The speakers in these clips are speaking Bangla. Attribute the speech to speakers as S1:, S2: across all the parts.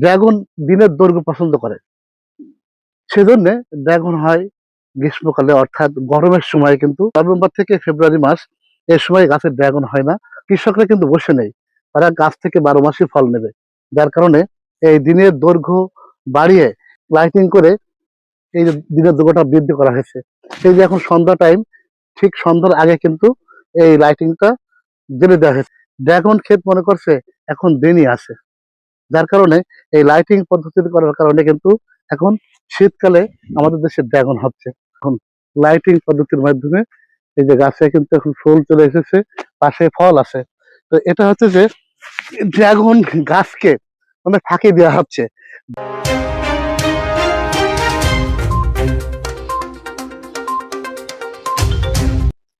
S1: ড্রাগন দিনের দৈর্ঘ্য পছন্দ করে। সেজন্য ড্রাগন হয় গ্রীষ্মকালে, অর্থাৎ গরমের সময় কিন্তু নভেম্বর থেকে ফেব্রুয়ারি মাস এর সময় গাছে ড্রাগন হয় না। কৃষকরা কিন্তু বসে নেই, তারা গাছ থেকে বারো মাসই ফল নেবে। যার কারণে এই দিনের দৈর্ঘ্য বাড়িয়ে লাইটিং করে এই দিনের দৈর্ঘ্যটা বৃদ্ধি করা হয়েছে। এই যে এখন সন্ধ্যা টাইম, ঠিক সন্ধ্যার আগে কিন্তু এই লাইটিংটা জেলে দেওয়া হয়েছে। ড্রাগন ক্ষেত মনে করছে এখন দিনই আছে। যার কারণে এই লাইটিং পদ্ধতি করার কারণে কিন্তু এখন শীতকালে আমাদের দেশে ড্রাগন হচ্ছে। এখন লাইটিং পদ্ধতির মাধ্যমে এই যে গাছে কিন্তু এখন ফুল চলে এসেছে, পাশে ফল আছে। তো এটা হচ্ছে যে ড্রাগন গাছকে মানে ফাঁকি দেওয়া হচ্ছে।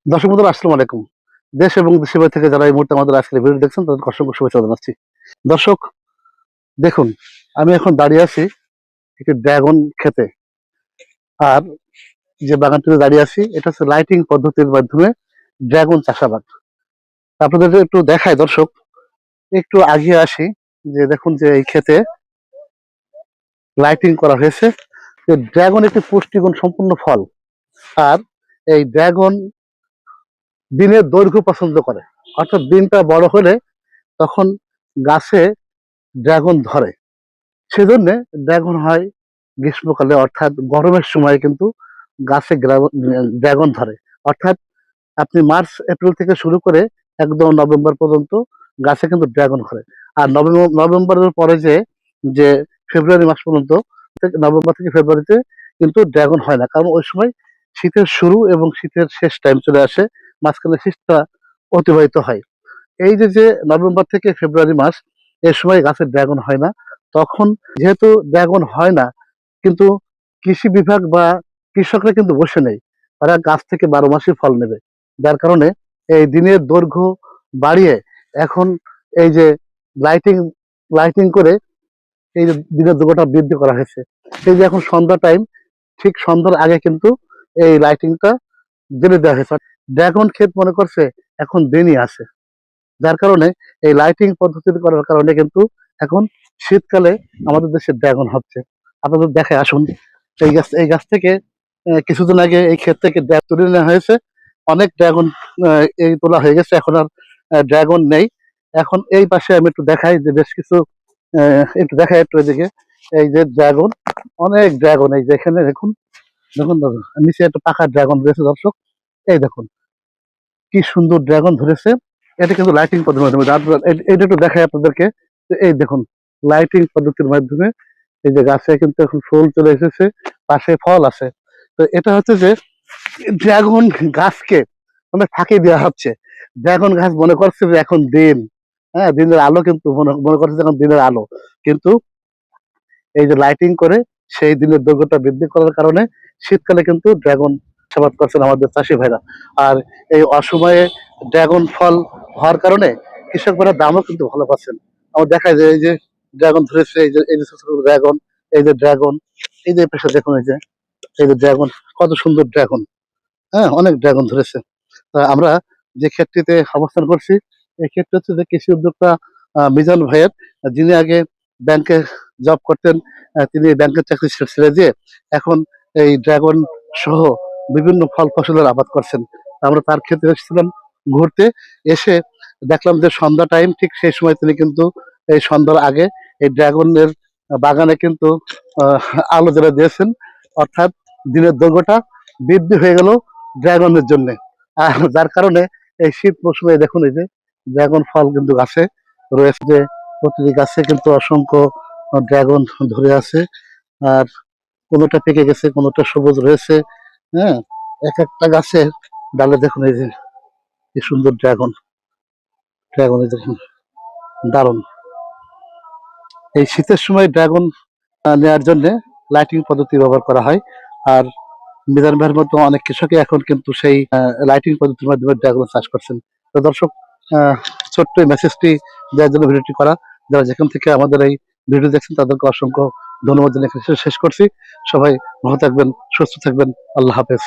S1: দর্শক বন্ধুরা, আসসালামু আলাইকুম। দেশ এবং দেশের থেকে যারা এই মুহূর্তে আমাদের আজকের ভিডিও দেখছেন তাদের অসংখ্য শুভেচ্ছা জানাচ্ছি। দর্শক দেখুন, আমি এখন দাঁড়িয়ে আছি একটি ড্রাগন খেতে। আর যে বাগানটিতে দাঁড়িয়ে আছি, এটা হচ্ছে লাইটিং পদ্ধতির মাধ্যমে ড্রাগন চাষাবাদ। আপনাদের একটু দেখায় দর্শক, একটু আগিয়ে আসি যে দেখুন যে এই ক্ষেতে লাইটিং করা হয়েছে। যে ড্রাগন একটি পুষ্টিগুণ সম্পূর্ণ ফল। আর এই ড্রাগন দিনের দৈর্ঘ্য পছন্দ করে। অর্থাৎ দিনটা বড় হলে তখন গাছে ড্রাগন ধরে। সেজন্য ড্রাগন হয় গ্রীষ্মকালে, অর্থাৎ গরমের সময় কিন্তু গাছে ড্রাগন ধরে। অর্থাৎ আপনি মার্চ, এপ্রিল থেকে শুরু করে একদম নভেম্বর পর্যন্ত গাছে কিন্তু ড্রাগন ধরে। আর নভেম্বর নভেম্বরের পরে যে যে ফেব্রুয়ারি মাস পর্যন্ত নভেম্বর থেকে ফেব্রুয়ারিতে কিন্তু ড্রাগন হয় না। কারণ ওই সময় শীতের শুরু এবং শীতের শেষ টাইম চলে আসে, মাঝখানে শীতটা অতিবাহিত হয়। এই যে যে নভেম্বর থেকে ফেব্রুয়ারি মাস এর সময় গাছের ড্রাগন হয় না। তখন যেহেতু ড্রাগন হয় না, কিন্তু কৃষি বিভাগ বা কৃষকরা কিন্তু বসে নেই। তারা গাছ থেকে বারো মাসই ফল নেবে। যার কারণে এই দিনের দৈর্ঘ্য বাড়িয়ে এখন এই যে লাইটিং লাইটিং করে এই যে দিনের দৈর্ঘ্যটা বৃদ্ধি করা হয়েছে। এই যে এখন সন্ধ্যা টাইম, ঠিক সন্ধ্যার আগে কিন্তু এই লাইটিংটা জেলে দেওয়া হয়েছে। ড্রাগন ক্ষেত মনে করছে এখন দিনই আছে। যার কারণে এই লাইটিং পদ্ধতি করার কারণে কিন্তু এখন শীতকালে আমাদের দেশে ড্রাগন হচ্ছে। আপনাদের দেখে আসুন। এই গাছ এই গাছ থেকে কিছুদিন আগে এই ক্ষেত থেকে ড্রাগ তুলে নেওয়া হয়েছে। অনেক ড্রাগন এই তোলা হয়ে গেছে। এখন আর ড্রাগন নেই। এখন এই পাশে আমি একটু দেখাই যে বেশ কিছু একটু দেখাই একটু এদিকে। এই যে ড্রাগন, অনেক ড্রাগন। এই যে এখানে দেখুন দেখুন নিচে একটা পাকা ড্রাগন রয়েছে দর্শক। এই দেখুন, কি সুন্দর ড্রাগন ধরেছে। এটা কিন্তু লাইটিং পদ্ধতির মাধ্যমে। এটা একটু দেখাই আপনাদেরকে। এই দেখুন লাইটিং পদ্ধতির মাধ্যমে এই যে গাছে কিন্তু এখন ফুল চলে এসেছে, পাশে ফল আছে। তো এটা হচ্ছে যে ড্রাগন গাছকে মানে ফাঁকি দেওয়া হচ্ছে। ড্রাগন গাছ মনে করছে যে এখন দিন। হ্যাঁ দিনের আলো কিন্তু মনে করছে এখন দিনের আলো। কিন্তু এই যে লাইটিং করে সেই দিনের দৈর্ঘ্যটা বৃদ্ধি করার কারণে শীতকালে কিন্তু ড্রাগন চাষাবাদ করছেন আমাদের চাষি ভাইরা। আর এই অসময়ে ড্রাগন ফল হওয়ার কারণে কৃষক ভাইরা দামও কিন্তু ভালো পাচ্ছেন। আমার দেখা যায় এই যে ড্রাগন ধরেছে, এই যে এই যে ড্রাগন এই যে ড্রাগন এই যে পেশা দেখুন, এই যে এই যে ড্রাগন কত সুন্দর ড্রাগন হ্যাঁ অনেক ড্রাগন ধরেছে। আমরা যে ক্ষেত্রটিতে অবস্থান করছি, এই ক্ষেত্রে হচ্ছে যে কৃষি উদ্যোক্তা মিজান ভাইয়ের, যিনি আগে ব্যাংকে জব করতেন তিনি ব্যাংকের চাকরি ছেড়ে দিয়ে এখন এই ড্রাগন সহ বিভিন্ন ফল ফসলের আবাদ করছেন। আমরা তার ক্ষেত্রে এসেছিলাম ঘুরতে এসে দেখলাম যে সন্ধ্যা টাইম ঠিক সেই সময় তিনি কিন্তু এই সন্ধ্যার আগে এই ড্রাগনের বাগানে কিন্তু আলো জ্বালা দিয়েছেন। অর্থাৎ দিনের দৈর্ঘ্যটা বৃদ্ধি হয়ে গেল ড্রাগনের জন্য। আর যার কারণে এই শীত মৌসুমে দেখুন এই যে ড্রাগন ফল কিন্তু গাছে রয়েছে যে প্রতিটি গাছে কিন্তু অসংখ্য ড্রাগন ধরে আছে। আর কোনোটা পেকে গেছে, কোনোটা সবুজ রয়েছে। হ্যাঁ এক একটা গাছের ডালে দেখুন এই যে কি সুন্দর ড্রাগন ড্রাগন দেখুন, দারুণ। এই শীতের সময় ড্রাগন নেওয়ার জন্য লাইটিং পদ্ধতি ব্যবহার করা হয়। আর মিজান ভাইয়ের মতো অনেক কৃষকই এখন কিন্তু সেই লাইটিং পদ্ধতির মাধ্যমে ড্রাগন চাষ করছেন। তো দর্শক ছোট্ট এই মেসেজটি দেওয়ার জন্য ভিডিওটি করা। যারা যেখান থেকে আমাদের এই ভিডিও দেখছেন, তাদেরকে অসংখ্য ধন্যবাদ জানিয়ে শেষ করছি। সবাই ভালো থাকবেন, সুস্থ থাকবেন। আল্লাহ হাফেজ।